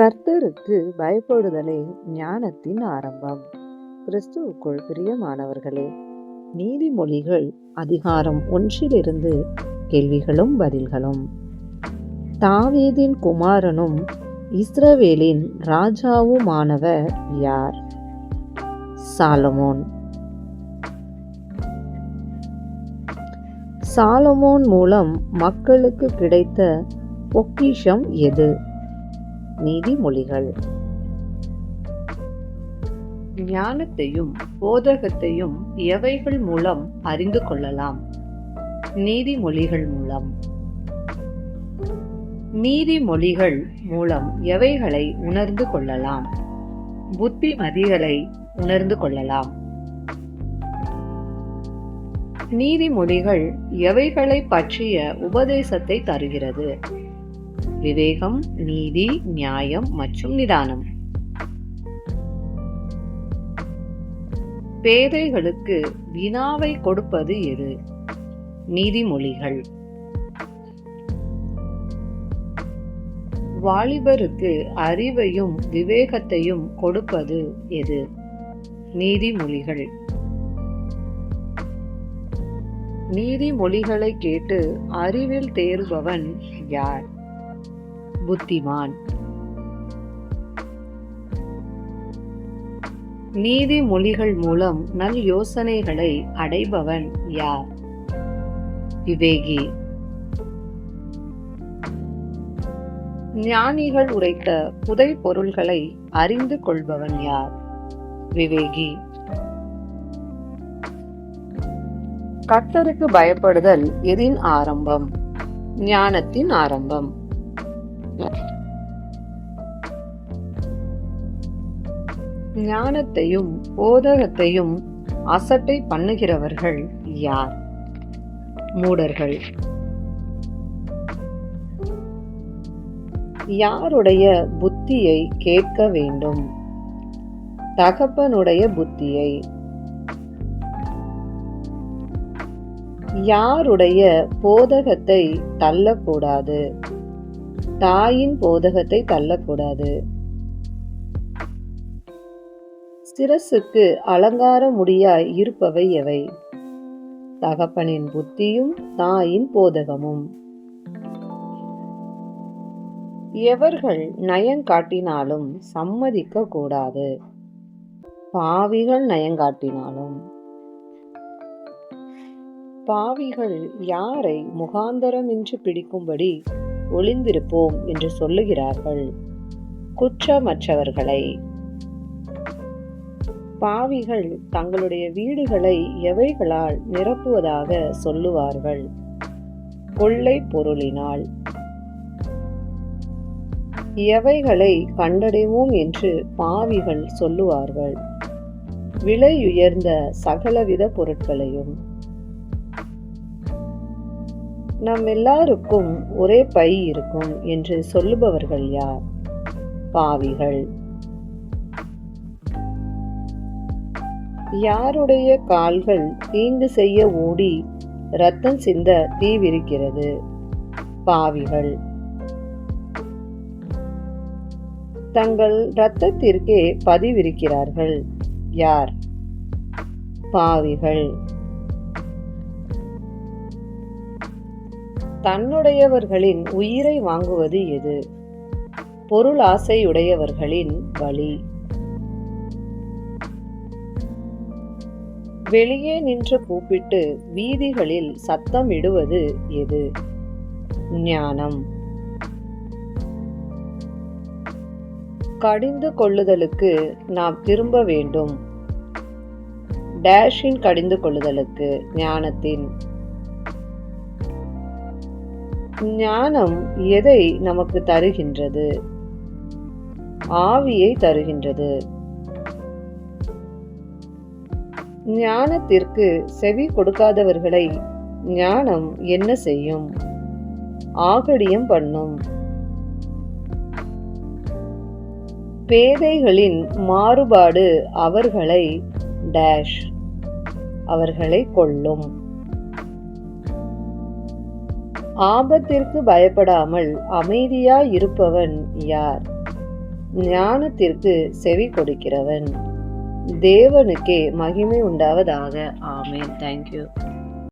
கர்த்தருக்கு பயப்படுதலே ஞானத்தின் ஆரம்பம். கிறிஸ்துவுக்குள் பிரியமானவர்களே நீதிமொழிகள் அதிகாரம் ஒன்றிலிருந்து கேள்விகளும் பதில்களும். தாவீதின் குமாரனும் இஸ்ரவேலின் ராஜாவுமானவர் யார்? சாலமோன். சாலமோன் மூலம் மக்களுக்கு கிடைத்த பொக்கிஷம் எது? நீதிமொழிகள். ஞானத்தையும் போதகத்தையும் எவைகள் மூலம் அறிந்து கொள்ளலாம்? நீதிமொழிகள் மூலம். நீதிமொழிகள் மூலம் எவைகளை உணர்ந்து கொள்ளலாம்? புத்திமதிகளை உணர்ந்து கொள்ளலாம். நீதிமொழிகள் எவைகளை பற்றிய உபதேசத்தை தருகிறது? விவேகம் நீதி நியாயம் மற்றும் நிதானம். பேதைகளுக்கு வினாவை கொடுப்பது எது? நீதிமொழிகள். வாலிபருக்கு அறிவையும் விவேகத்தையும் கொடுப்பது எது? நீதிமொழிகள். நீதிமொழிகளை கேட்டு அறிவில் தேர்பவன் யார்? புத்திமான். நீதி மொழிகள் மூலம் நல் யோசனைகளை அடைபவன் யார்? விவேகி. ஞானிகள் உரைத்த புதை பொருள்களை அறிந்து கொள்பவன் யார்? விவேகி. கர்த்தருக்கு பயப்படுதல் எதின் ஆரம்பம்? ஞானத்தின் ஆரம்பம். ஞானத்தையும் போதகத்தையும் அசட்டை பண்ணுகிறவர்கள் யார்? மூடர்கள். யாருடைய புத்தியை கேட்க வேண்டும்? தகப்பனுடைய புத்தியை. யாருடைய போதகத்தை தள்ளக்கூடாது? தாயின் போதகத்தை தள்ளக்கூடாது. சிரசுக்கு அலங்கார முடியாய் இருப்பவை எவை? தகப்பனின் புத்தியும் தாயின் போதகமும். எவர்கள் நயங்காட்டினாலும் சம்மதிக்க கூடாது. பாவிகள் நயங்காட்டினாலும் பாவிகள் யாரை முகாந்தரமின்றி பிடிக்கும்படி ஒளிந்திருப்போம் என்று சொல்லுகிறார்கள். குற்றமற்றவர்களை. பாவிகள் தங்களுடைய வீடுகளை எவைகளால் நிரப்புவதாக சொல்லுவார்கள். கொள்ளை பொருளினால். எவைகளை கண்டடைவோம் என்று பாவிகள் சொல்லுவார்கள். விலையுயர்ந்த சகலவித பொருட்களையும். நம் எல்லாருக்கும் ஒரே பை இருக்கும் என்று சொல்லுபவர்கள் யார்? பாவிகள். யாருடைய கால்கள் தீங்கு செய்ய ஓடி ரத்தம் சிந்த தீவிரிக்கிறது பாவிகள். தங்கள் இரத்தத்திற்கே பதிவிருக்கிறார்கள். யார்? பாவிகள். தன்னுடையவர்களின் உயிரை வாங்குவது எது? பொருள் ஆசையுடையவர்களின் வழி. வெளியே நின்று கூப்பிட்டு வீதிகளில் சத்தம் இடுவது எது? ஞானம். கடிந்து கொள்ளுதலுக்கு நாம் திரும்ப வேண்டும். டேஷின் கடிந்து கொள்ளுதலுக்கு ஞானத்தின். ஞானம் எதை நமக்கு தருகின்றது? ஆவியை தருகின்றது. ஞானத்திற்கு செவி கொடுக்காதவர்களை ஞானம் என்ன செய்யும்? ஆகடியம் பண்ணும். பேதைகளின் மாறுபாடு அவர்களை டேஷ் அவர்களை கொள்ளும் ஆபத்திற்கு பயப்படாமல் அமைதியாய் இருப்பவன் யார்? ஞானத்திற்கு செவி கொடுக்கிறவன். தேவனுக்கே மகிமை உண்டாவதாக. ஆமேன். தேங்க்யூ